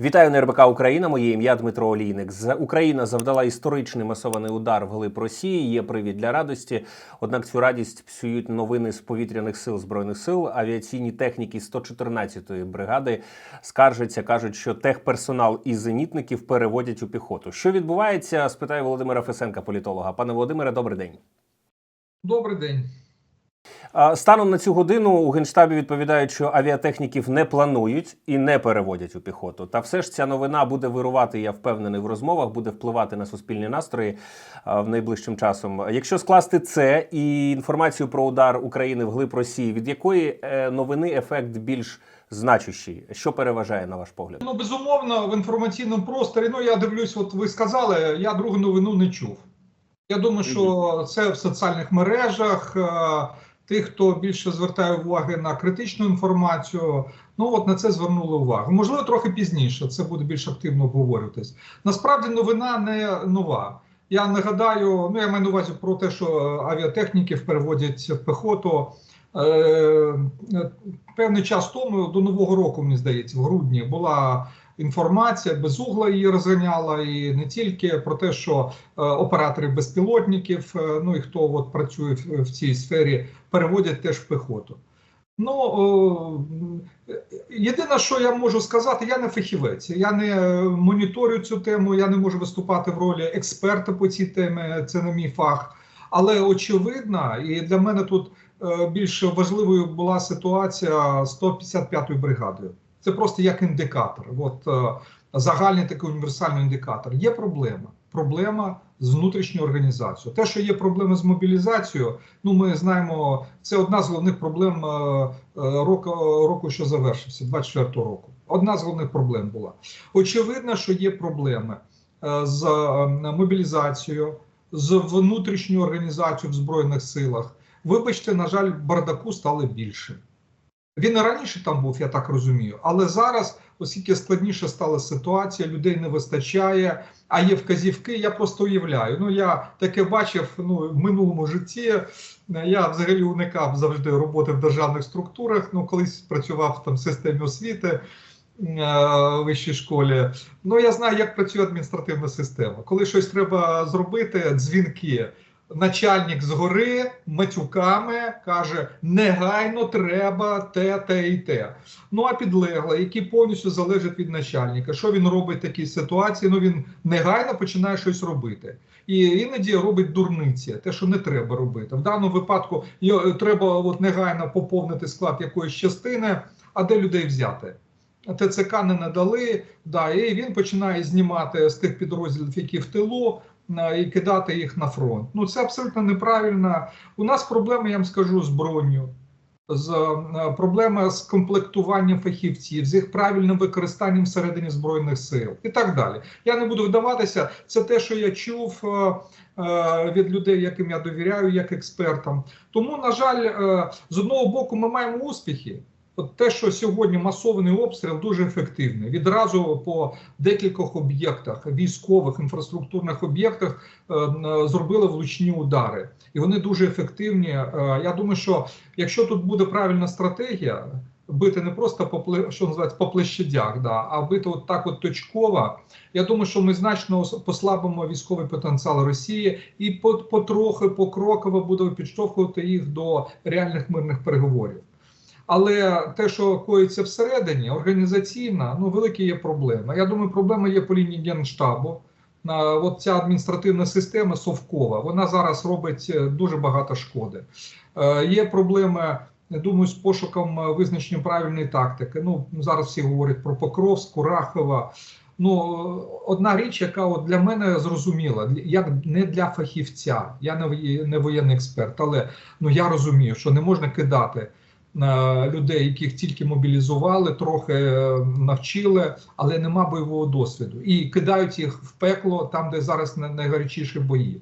Вітаю на РБК Україна. Моє ім'я Дмитро Олійник. Україна завдала історичний масований удар вглиб Росії. Є привід для радості. Однак цю радість псують новини з повітряних сил збройних сил. Авіаційні техніки 114-ї бригади скаржаться, кажуть, що техперсонал і зенітників переводять у піхоту. Що відбувається? Спитаю Володимира Фесенка, політолога. Пане Володимире, добрий день. Добрий день. Станом на цю годину у генштабі відповідають, що авіатехніків не планують і не переводять у піхоту. Та все ж ця новина буде вирувати. Я впевнений в розмовах, буде впливати на суспільні настрої в найближчим часом. Якщо скласти це і інформацію про удар України в глиб Росії, від якої е, новини ефект більш значущий? Що переважає на ваш погляд? Ну безумовно, в інформаційному просторі. Ну я дивлюсь, от ви сказали, я другу новину не чув. Я думаю, що це в соціальних мережах. Тих, хто більше звертає уваги на критичну інформацію, ну от на це звернули увагу. Можливо, трохи пізніше це буде більш активно обговорюватись. Насправді новина не нова. Я нагадаю, ну я маю на увазі про те, що авіатехніків переводять в пехоту. Е, е, Певний час тому, до Нового року, мені здається, в грудні була інформація, безугла її розганяла, і не тільки про те, що е, оператори безпілотників, е, ну і хто от працює в, цій сфері, переводять теж в пехоту. Ну єдине, що я можу сказати, я не фахівець, я не моніторю цю тему, я не можу виступати в ролі експерта по цій темі, це не мій фах. Але очевидно, і для мене тут е, більш важливою була ситуація 155-ї бригадою. Це просто як індикатор. От е, загальний такий універсальний індикатор. Є проблема. Проблема з внутрішньою організацією. Те, що є проблеми з мобілізацією, ну ми знаємо, це одна з головних проблем е, е, року, року, що завершився, 24-го року. Одна з головних проблем була. Очевидно, що є проблеми з мобілізацією, з внутрішньою організацією в Збройних силах. Вибачте, на жаль, бардаку стало більше. Він і раніше там був, я так розумію, але зараз, оскільки складніше стала ситуація, людей не вистачає, а є вказівки, я просто уявляю. Ну я таке бачив ну, в минулому житті. Я взагалі уникав завжди роботи в державних структурах. Ну, колись працював там в системі освіти е, вищій школі. Ну я знаю, як працює адміністративна система. Коли щось треба зробити, дзвінки. Начальник згори матюками каже: негайно треба те, те і те. Ну а підлегла, який повністю залежить від начальника. Що він робить в такій ситуації? Ну він негайно починає щось робити. І іноді робить дурниці, те, що не треба робити. В даному випадку йо- треба от негайно поповнити склад якоїсь частини, а де людей взяти? ТЦК не надали, да, і він починає знімати з тих підрозділів, які в тилу, і кидати їх на фронт. Ну це абсолютно неправильно. У нас проблеми, я вам скажу, з броню, з е, проблема з комплектуванням фахівців, з їх правильним використанням всередині збройних сил і так далі. Я не буду вдаватися. Це те, що я чув е, е, від людей, яким я довіряю, як експертам. Тому, на жаль, з одного боку, ми маємо успіхи. От те, що сьогодні масований обстріл дуже ефективний. Відразу по декількох об'єктах, військових інфраструктурних об'єктах е, е, зробили влучні удари, і вони дуже ефективні. Е, я думаю, що якщо тут буде правильна стратегія, бити не просто по що називається по площадях, да, а бити от так от точково. Я думаю, що ми значно послабимо військовий потенціал Росії і по- потрохи, покроково будемо підштовхувати їх до реальних мирних переговорів. Але те, що коїться всередині, організаційна, ну великі є проблеми. Я думаю, проблема є по лінії генштабу. От ця адміністративна система совкова, вона зараз робить е, дуже багато шкоди. Е, є проблеми, думаю, з пошуком е, визначення правильної тактики. Ну зараз всі говорять про Покровськ, Курахова. Ну, одна річ, яка от для мене зрозуміла, як не для фахівця, я не воєнний експерт, але ну я розумію, що не можна кидати людей, яких тільки мобілізували, трохи е, навчили, але нема бойового досвіду. І кидають їх в пекло там, де зараз най- найгарячіші бої.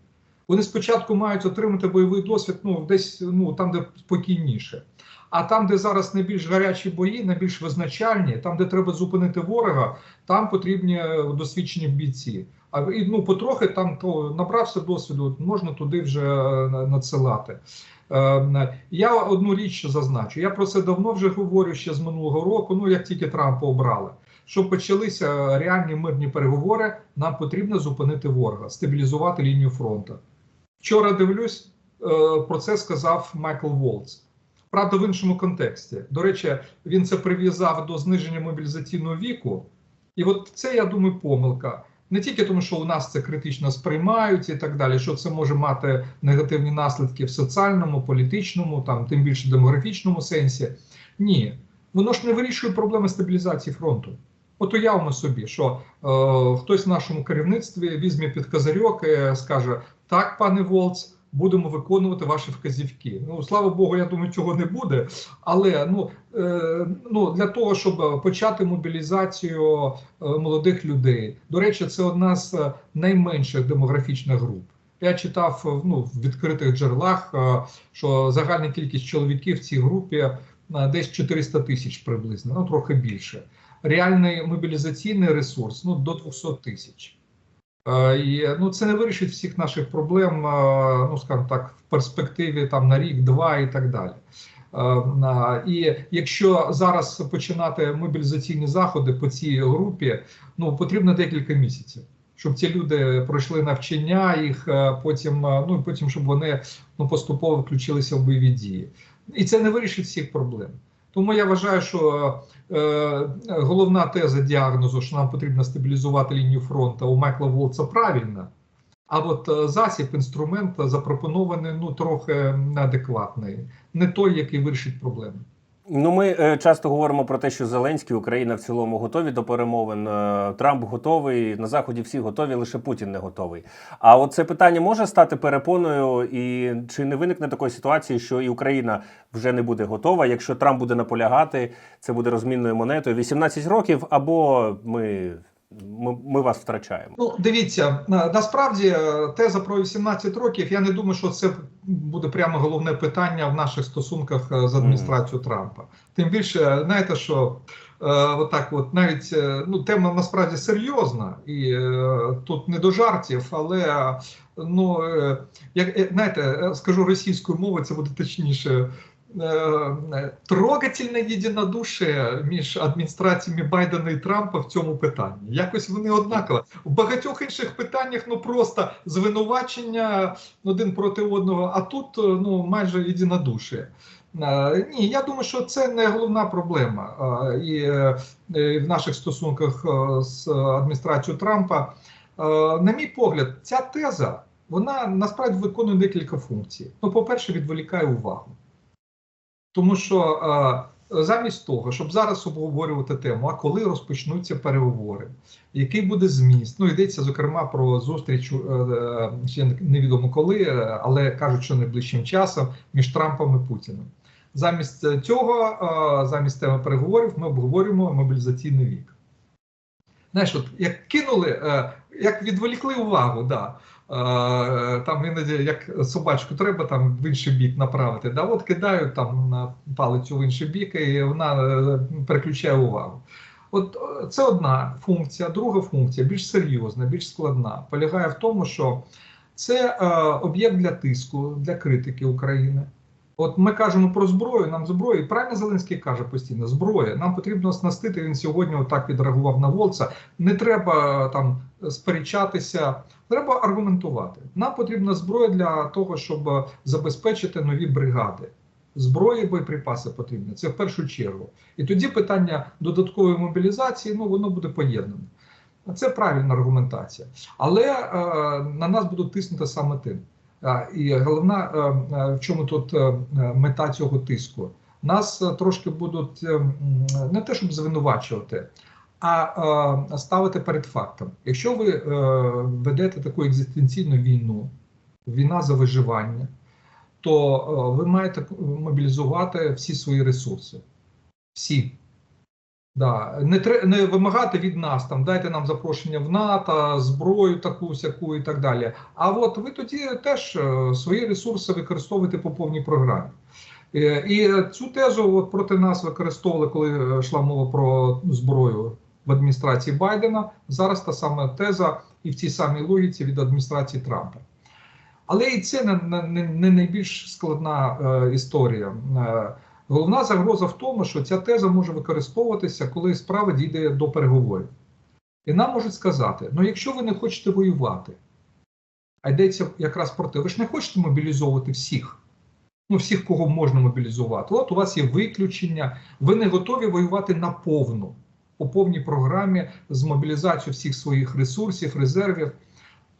Вони спочатку мають отримати бойовий досвід, ну десь ну там, де спокійніше. А там, де зараз найбільш гарячі бої, найбільш визначальні, там, де треба зупинити ворога, там потрібні е, досвідчені бійці. А і ну потрохи там то набрався досвіду, можна туди вже е, надсилати. Е, Я одну річ зазначу. Я про це давно вже говорю ще з минулого року. Ну як тільки Трампа обрали. щоб почалися реальні мирні переговори, нам потрібно зупинити ворога, стабілізувати лінію фронту. Вчора дивлюсь, е, про це сказав Майкл Волц. Правда, в іншому контексті. До речі, він це прив'язав до зниження мобілізаційного віку. І от це, я думаю, помилка. Не тільки тому, що у нас це критично сприймають і так далі, що це може мати негативні наслідки в соціальному, політичному, там тим більше демографічному сенсі. Ні, воно ж не вирішує проблеми стабілізації фронту. От уявимо собі, що е, хтось в нашому керівництві візьме під козирьок і скаже: Так, пане Волц, будемо виконувати ваші вказівки. Ну слава Богу, я думаю, цього не буде. Але ну, е, ну для того, щоб почати мобілізацію е, молодих людей, до речі, це одна з е, найменших демографічних груп. Я читав е, ну, в відкритих джерелах, що загальна кількість чоловіків в цій групі десь 400 тисяч приблизно, ну трохи більше. Реальний мобілізаційний ресурс ну, до 200 тисяч. Е, ну, це не вирішить всіх наших проблем, е, ну скажімо так, в перспективі там на рік, два і так далі. Е, І якщо зараз починати мобілізаційні заходи по цій групі, ну потрібно декілька місяців, щоб ці люди пройшли навчання, їх потім, ну потім, щоб вони ну поступово включилися в бойові дії, і це не вирішить всіх проблем. Тому я вважаю, що е, головна теза діагнозу, що нам потрібно стабілізувати лінію фронту у Майкла Волца правильна. А от е, засіб, інструмент запропонований ну трохи неадекватний, не той, який вирішить проблеми. Ну, ми е, часто говоримо про те, що Зеленський, Україна в цілому готові до перемовин. е, Трамп готовий, на заході всі готові, лише Путін не готовий. А от це питання може стати перепоною, і чи не виникне такої ситуації, що і Україна вже не буде готова? Якщо Трамп буде наполягати, це буде розмінною монетою 18 років, або ми, ми, ми вас втрачаємо. Ну, дивіться, насправді е, теза про 18 років. Я не думаю, що це буде прямо головне питання в наших стосунках е, з адміністрацією Трампа. Тим більше, знаєте, що е, отак, от навіть е, ну тема насправді серйозна, і е, тут не до жартів, але е, ну е, як е, знаєте, е, скажу російською мовою, це буде точніше. Е, Трогательне єдинодушие між адміністраціями Байдена і Трампа в цьому питанні. Якось вони однакові. В багатьох інших питаннях ну просто звинувачення один проти одного, а тут е, ну майже єдинодушие. Е, Ні, я думаю, що це не головна проблема е, і в наших стосунках з адміністрацією Трампа. На мій погляд, ця теза вона насправді виконує декілька функцій. Ну, по-перше, відволікає увагу. Тому що замість того, щоб зараз обговорювати тему, а коли розпочнуться переговори, який буде зміст? Ну йдеться зокрема про зустріч е, е, ще невідомо коли, е, але кажуть, що найближчим часом між Трампом і Путіним. Замість цього, замість теми переговорів, ми обговорюємо мобілізаційний вік. Знаєш, от як кинули, як відволікли увагу, да. Там іноді як собачку треба там в інший бік направити. Да, от кидають там на палицю в інший бік, і вона е, переключає увагу. От е, це одна функція. Друга функція, більш серйозна, більш складна, полягає в тому, що це е, об'єкт для тиску, для критики України. От ми кажемо про зброю, нам зброю, і правильно Зеленський каже постійно: зброя. Нам потрібно оснастити. Він сьогодні отак відреагував на Волца. Не треба там сперечатися, треба аргументувати. Нам потрібна зброя для того, щоб забезпечити нові бригади. Зброї, боєприпаси потрібні. Це в першу чергу. І тоді питання додаткової мобілізації, ну воно буде поєднане. Це правильна аргументація. Але е, на нас будуть тиснути саме тим. А, І головна е, е, в чому тут е, мета цього тиску? Нас е, трошки будуть е, не те, щоб звинувачувати, а ставити перед фактом. Якщо ви е, ведете таку екзистенційну війну, війна за виживання, то е, ви маєте мобілізувати всі свої ресурси. Всі. Да. Не, тре- не вимагати від нас, там, дайте нам запрошення в НАТО, зброю таку сяку і так далі. А от ви тоді теж е, свої ресурси використовуєте по повній програмі. І цю тезу от проти нас використовували, коли йшла мова про зброю в адміністрації Байдена. Зараз та сама теза і в цій самій логіці від адміністрації Трампа. Але і це не, не, не найбільш складна е, історія. Е, Головна загроза в тому, що ця теза може використовуватися, коли справа дійде до переговорів. І нам можуть сказати: ну, якщо ви не хочете воювати, а йдеться якраз про те, ви ж не хочете мобілізовувати всіх, ну, всіх, кого можна мобілізувати. От у вас є виключення, ви не готові воювати наповну, по повній програмі з мобілізацією всіх своїх ресурсів, резервів.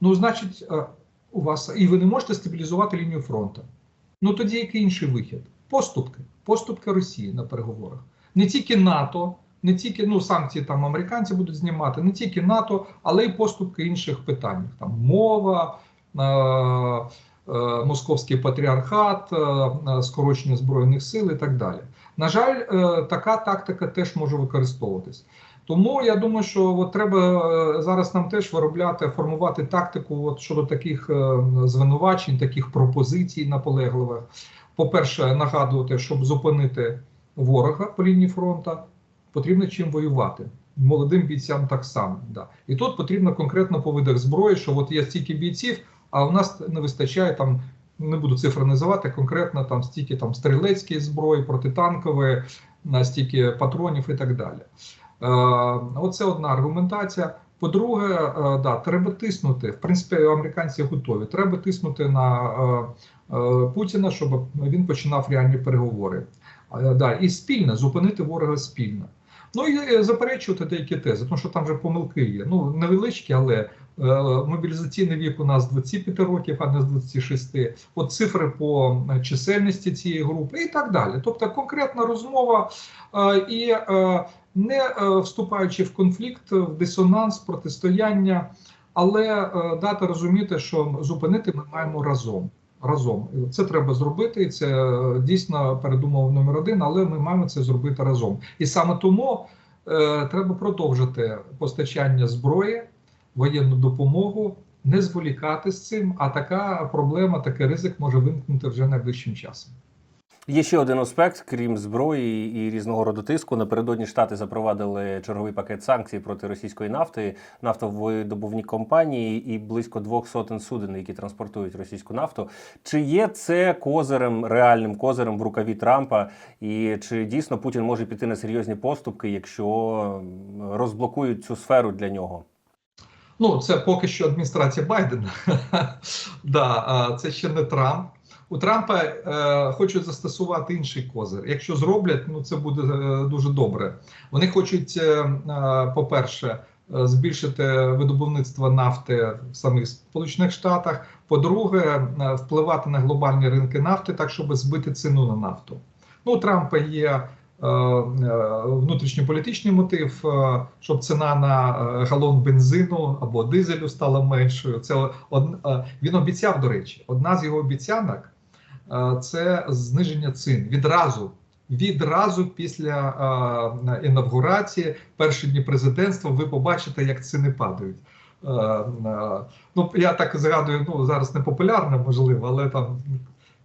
Ну, значить, е, у вас і ви не можете стабілізувати лінію фронту. Ну тоді який інший вихід? Поступки, поступки Росії на переговорах. Не тільки НАТО, не тільки ну санкції там американці будуть знімати, не тільки НАТО, але й поступки інших питань. Там мова, е, е, московський патріархат, е, е, скорочення збройних сил і так далі. На жаль, е, така тактика теж може використовуватись. Тому я думаю, що от треба е, зараз нам теж виробляти, формувати тактику от щодо таких е, звинувачень, таких пропозицій наполегливих. По-перше, нагадувати, щоб зупинити ворога по лінії фронту, потрібно чим воювати. Молодим бійцям так само. Да. І тут потрібно конкретно по видах зброї, що от є стільки бійців, а у нас не вистачає там. Не буду цифри називати конкретно там стільки там стрілецької зброї, протитанкової, на стільки патронів і так далі. Е, Оце одна аргументація. По-друге, е, да, треба тиснути. В принципі, американці готові. Треба тиснути на е, Путіна, щоб він починав реальні переговори. Да, і спільно зупинити ворога спільно. Ну і заперечувати деякі тези, тому що там вже помилки є. Ну невеличкі, але мобілізаційний вік у нас з 25 років, а не з 26. От цифри по е, чисельності цієї групи і так далі. Тобто конкретна розмова е, і е, не е, вступаючи в конфлікт, в дисонанс, протистояння, але е, дати розуміти, що зупинити ми маємо разом. Разом це треба зробити, і це е, дійсно передумова номер один, але ми маємо це зробити разом. І саме тому е, треба продовжити постачання зброї, воєнну допомогу, не зволікати з цим. А така проблема, такий ризик може виникнути вже найближчим часом. Є ще один аспект, крім зброї і різного роду тиску. Напередодні штати запровадили черговий пакет санкцій проти російської нафти, нафтовидобувні компанії і близько двох сотень суден, які транспортують російську нафту. Чи є це козирем, реальним козирем в рукаві Трампа? І чи дійсно Путін може піти на серйозні поступки, якщо розблокують цю сферу для нього? Ну, це поки що адміністрація Байдена. да, це ще не Трамп. У Трампа е, хочуть застосувати інший козир. Якщо зроблять, ну це буде е, дуже добре. Вони хочуть, е, е, по-перше, е, збільшити видобувництво нафти в самих Сполучених Штатах. По-друге, е, впливати на глобальні ринки нафти, так щоб збити ціну на нафту. Ну, у Трампа є внутрішньополітичний мотив, е, щоб ціна на е, галон бензину або дизелю стала меншою. Це од, е, він обіцяв, до речі, одна з його обіцянок е, це зниження цін відразу. Відразу після е, інавгурації, перші дні президентства, ви побачите, як ціни падають. Е, е, ну, я так згадую, ну зараз не популярно, можливо, але там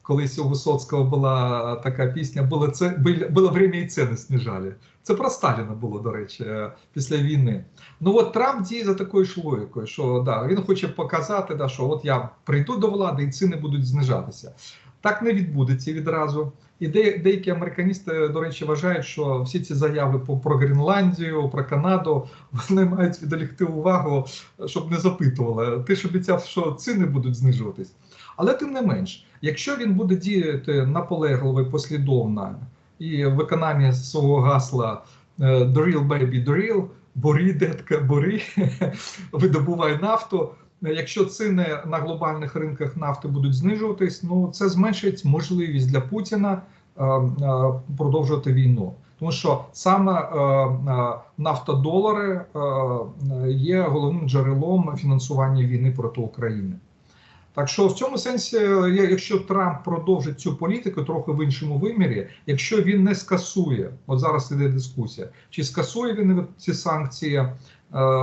колись у Висоцького була така пісня: було це було время і ціни сніжали. Це про Сталіна було, до речі, е, після війни. Ну от Трамп діє за такою ж логікою, що да, він хоче показати, да, що от я прийду до влади і ціни будуть знижатися. Так не відбудеться відразу. І де, деякі американісти, до речі, вважають, що всі ці заяви по, про Гренландію, про Канаду, вони мають відволікти увагу, щоб не запитували. Ти ж обіцяв, що ціни будуть знижуватись. Але тим не менш, якщо він буде діяти наполегливо і послідовно і в виконанні свого гасла е, «Drill, baby, drill», «Борі, детка, борі», видобувай нафту. Якщо ціни на глобальних ринках нафти будуть знижуватись, ну це зменшить можливість для Путіна е, е, продовжувати війну. Тому що саме е, е, нафтодолари е, є головним джерелом фінансування війни проти України. Так що в цьому сенсі, якщо Трамп продовжить цю політику трохи в іншому вимірі, якщо він не скасує, от зараз іде дискусія, чи скасує він ці санкції,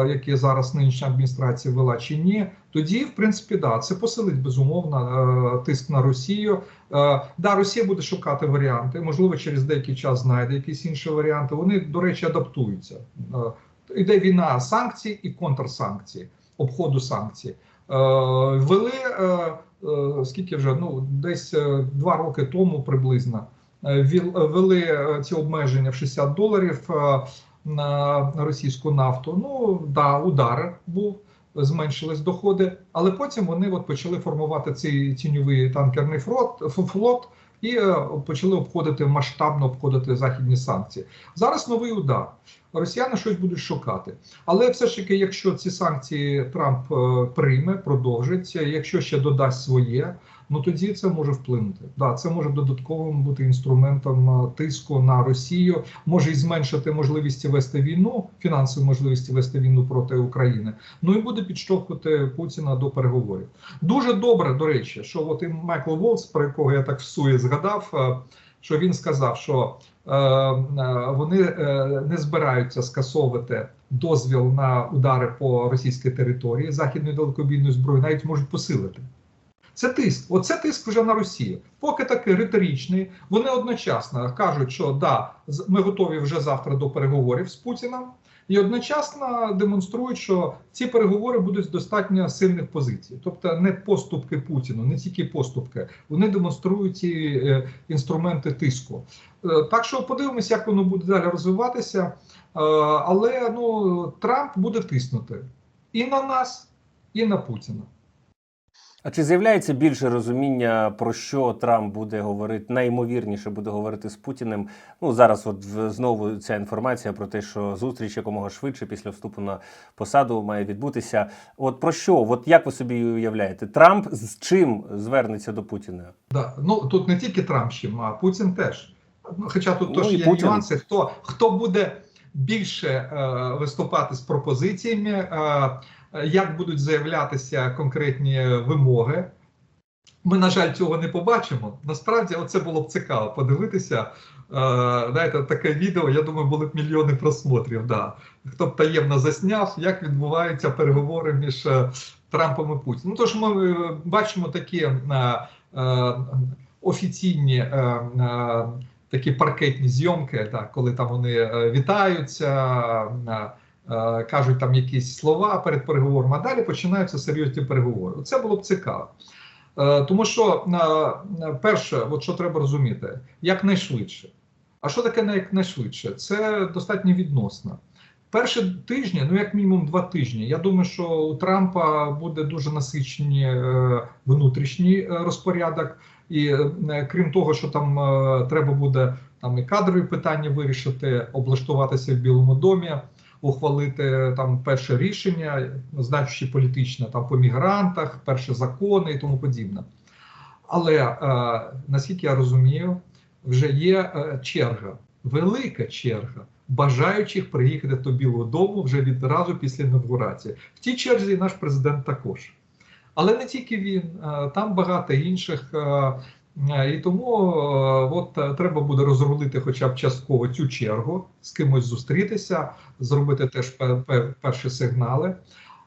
які зараз нинішня адміністрація вела, чи ні, тоді, в принципі, да, це посилить безумовно тиск на Росію. Да, Росія буде шукати варіанти, можливо, через деякий час знайде якісь інші варіанти. Вони, до речі, адаптуються. Іде війна санкцій і контрсанкцій, обходу санкцій. Ввели скільки вже ну десь два роки тому приблизно е, ввели е, ці обмеження в 60 доларів е, на російську нафту. Ну да, удар був. Зменшились доходи, але потім вони от почали формувати цей тіньовий танкерний флот, флот і е, почали обходити масштабно обходити західні санкції. Зараз новий удар. Росіяни щось будуть шукати. Але все ж таки, якщо ці санкції Трамп е, прийме, продовжиться, якщо ще додасть своє, ну тоді це може вплинути. Да, це може додатковим бути інструментом тиску на Росію, може і зменшити можливість вести війну, фінансові можливості вести війну проти України. Ну і буде підштовхувати Путіна до переговорів. Дуже добре, до речі, що от і Майкл Волц, про якого я так всує згадав, що він сказав, що е, е, вони е, не збираються скасовувати дозвіл на удари по російській території західної далекобійної зброї, навіть можуть посилити. Це тиск. Оце тиск вже на Росію. Поки такий риторичний. Вони одночасно кажуть, що да, ми готові вже завтра до переговорів з Путіним, і одночасно демонструють, що ці переговори будуть з достатньо сильних позицій. Тобто не поступки Путіну, не тільки поступки. Вони демонструють ці е, інструменти тиску. Е, так що подивимося, як воно буде далі розвиватися. Е, але ну Трамп буде тиснути і на нас, і на Путіна. А чи з'являється більше розуміння, про що Трамп буде говорити, найімовірніше буде говорити з Путіним? Ну зараз, от знову ця інформація про те, що зустріч якомога швидше після вступу на посаду має відбутися. От про що? От як ви собі уявляєте? Трамп з чим звернеться до Путіна? Да. Ну тут не тільки Трамп ще, а Путін теж. Ну, хоча тут Ну, теж є Путін. нюанси. Хто, хто буде більше е, виступати з пропозиціями, е, як будуть заявлятися конкретні вимоги? Ми, на жаль, цього не побачимо. Насправді, оце було б цікаво подивитися. Е, знаєте, таке відео, я думаю, були б мільйони просмотрів. Да. Хто б таємно засняв, як відбуваються переговори між е, Трампом і Путіним. Ну, тож ми е, бачимо такі е, е, офіційні е, е, такі паркетні зйомки, коли там вони е, вітаються, е, е, кажуть там якісь слова перед переговором, а далі починаються серйозні переговори. Це було б цікаво. Е, Тому що е, е, перше, от що треба розуміти, якнайшвидше. А що таке якнайшвидше? Це достатньо відносно. Перші тижні, ну як мінімум два тижні. Я думаю, що у Трампа буде дуже насичені е, внутрішній е, розпорядок, і е, крім того, що там е, треба буде там і кадрові питання вирішити, облаштуватися в Білому домі, ухвалити там перше рішення, значущі політичне там по мігрантах, перші закони і тому подібне. Але е, наскільки я розумію, вже є е, черга, велика черга бажаючих приїхати до Білого Дому вже відразу після інаугурації. В тій черзі наш президент також. Але не тільки він, е, там багато інших. Е, І тому е, от е, треба буде розрулити хоча б частково цю чергу, з кимось зустрітися, зробити теж пе- пе- перші сигнали.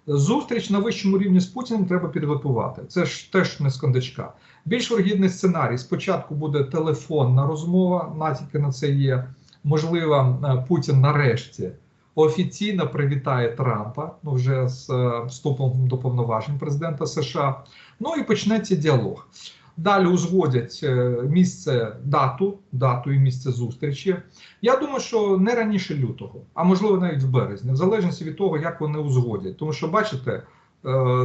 Зустріч на вищому рівні з Путіним треба підготувати. Це ж теж не з кондачка. Більш вигідний сценарій: спочатку буде телефонна розмова, натяки на це є. Можливо, Путін нарешті офіційно привітає Трампа ну вже з вступом до повноважень президента США. Ну і почнеться діалог. Далі узгодять е, місце, дату, дату і місце зустрічі. Я думаю, що не раніше лютого, а можливо навіть в березні, в залежності від того, як вони узгодять. Тому що бачите, е,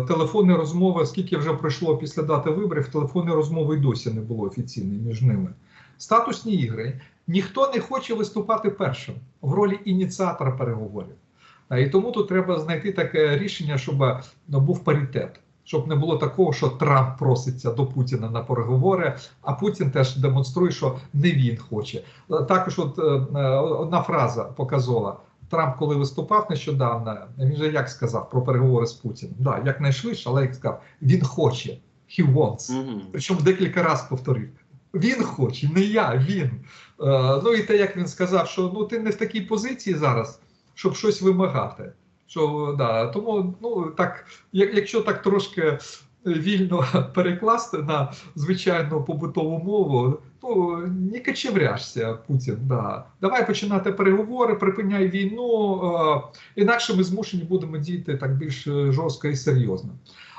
телефонні розмови, скільки вже пройшло після дати виборів, телефонні розмови й досі не було офіційної між ними. Статусні ігри. Ніхто не хоче виступати першим в ролі ініціатора переговорів. І тому тут треба знайти таке рішення, щоб був паритет. Щоб не було такого, що Трамп проситься до Путіна на переговори, а Путін теж демонструє, що не він хоче. Е, Також, от е, е, одна фраза показова. Трамп, коли виступав нещодавно, він же як сказав про переговори з Путіним. Да, якнайшвидше, але як сказав, він хоче. He wants. Причому декілька разів повторив. Він хоче, не я, він. Ну і те, як він сказав, що ну ти не в такій позиції зараз, щоб щось вимагати. Що, да, тому, ну так, якщо так трошки вільно перекласти на звичайну побутову мову, то не качевряшся, Путін. Да. Давай починати переговори, припиняй війну, е, інакше ми змушені будемо діяти так більш жорстко і серйозно.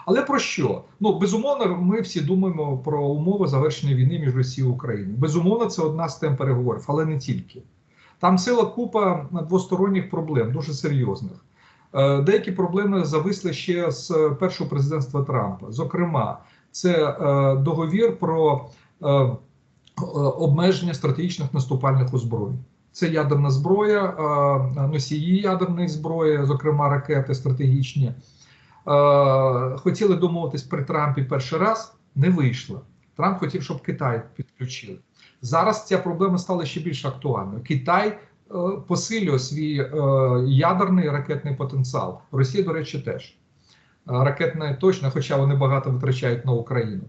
Але про що? Ну безумовно, ми всі думаємо про умови завершення війни між Росією і Україною. Безумовно, це одна з тем переговорів, але не тільки. Там ціла купа двосторонніх проблем, дуже серйозних. Е, Деякі проблеми зависли ще з першого президентства Трампа. Зокрема, це е, договір про е, е, обмеження стратегічних наступальних озброєнь. Це ядерна зброя, е, носії ядерної зброї, зокрема ракети стратегічні. Е, Хотіли домовитись при Трампі перший раз, не вийшло. Трамп хотів, щоб Китай підключили. Зараз ця проблема стала ще більш актуальною. Китай е, посилює свій е, ядерний ракетний потенціал. Росія, до речі, теж Е, ракетне точно, хоча вони багато витрачають на Україну.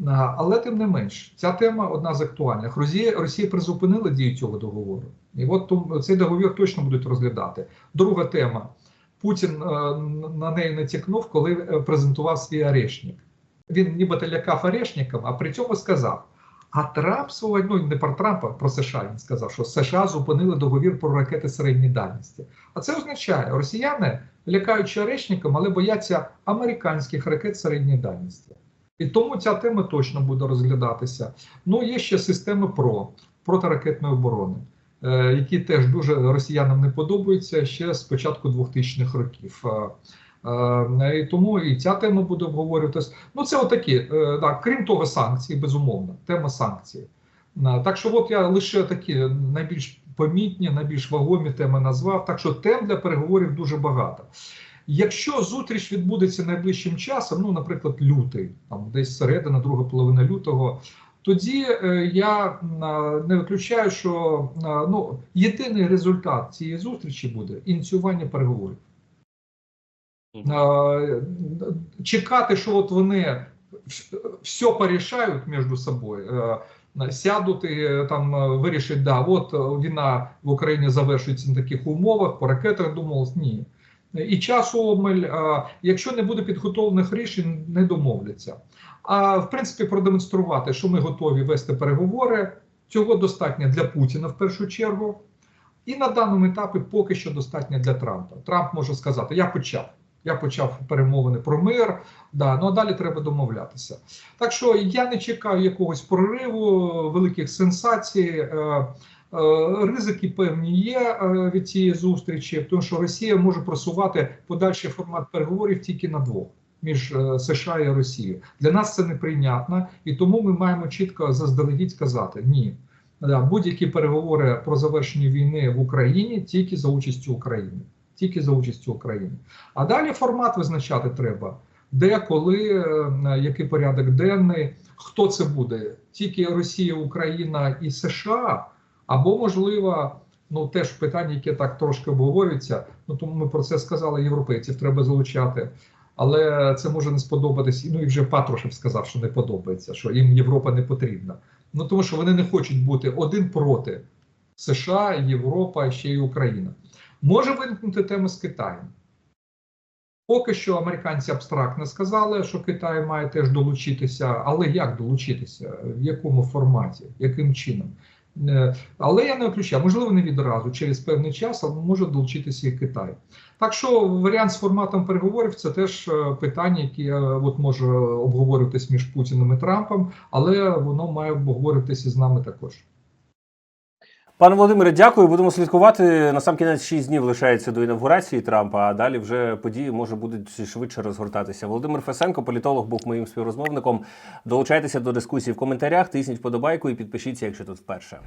Е, Але тим не менш, ця тема одна з актуальних. Росія, Росія призупинила дію цього договору, і от цей договір точно будуть розглядати. Друга тема. Путін е, на неї натякнув, коли е, презентував свій арешник. Він нібито лякав арешником, а при цьому сказав: а Трамп свого, ну не про Трампа, про США він сказав, що США зупинили договір про ракети середньої дальності. А це означає, росіяни лякаючи арешником, але бояться американських ракет середньої дальності. І тому ця тема точно буде розглядатися. Ну, є ще системи ПРО протиракетної оборони, е, які теж дуже росіянам не подобаються ще з початку 2000-х років. Е, е, І тому і ця тема буде обговорюватись. Ну, це отакі, е, так, крім того, санкції, безумовно, тема санкцій. Е, Так що, от я лише такі найбільш помітні, найбільш вагомі теми назвав. Так що тем для переговорів дуже багато. Якщо зустріч відбудеться найближчим часом, ну, наприклад, лютий, там десь середина, друга половина лютого, тоді е, я не виключаю, що ну, єдиний результат цієї зустрічі буде ініціювання переговорів. Чекати, що от вони все порішають між собою, е, сядуть і е, там е, вирішать, да, от війна в Україні завершується на таких умовах, по ракетах думалось, ні. І час обмаль, е, якщо не буде підготовлених рішень, не домовляться. А в принципі, продемонструвати, що ми готові вести переговори, цього достатньо для Путіна в першу чергу. І на даному етапі поки що достатньо для Трампа. Трамп може сказати: Я почав. Я почав перемовини про мир, да, ну а далі треба домовлятися. Так що я не чекаю якогось прориву, великих сенсацій. Е, е, ризики певні є е, від цієї зустрічі, тому що Росія може просувати подальший формат переговорів тільки на двох між е, США і Росією. Для нас це неприйнятно, і тому ми маємо чітко заздалегідь сказати ні. Будь-які переговори про завершення війни в Україні тільки за участю України. Тільки за участю України. А далі формат визначати треба. Де, коли, е, який порядок денний, хто це буде? Тільки Росія, Україна і США, або можливо, ну теж питання, яке так трошки обговорюється. Ну тому ми про це сказали. Європейців треба залучати. Але це може не сподобатись. Ну і вже Патрушев сказав, що не подобається, що їм Європа не потрібна. Ну тому що вони не хочуть бути один проти США, Європа, ще й Україна. Може виникнути тема з Китаєм. Поки що американці абстрактно сказали, що Китай має теж долучитися, але як долучитися, в якому форматі, яким чином? Е, Але я не виключаю, можливо, не відразу, через певний час, але може долучитися і Китай. Так що варіант з форматом переговорів це теж е, питання, яке от може обговорюватись між Путіним і Трампом, але воно має обговорюватися з нами також. Пане Володимире, дякую. Будемо слідкувати. На сам кінець 6 днів лишається до інавгурації Трампа, а далі вже події може будуть швидше розгортатися. Володимир Фесенко, політолог, був моїм співрозмовником. Долучайтеся до дискусії в коментарях, тисніть вподобайку і підпишіться, якщо тут вперше.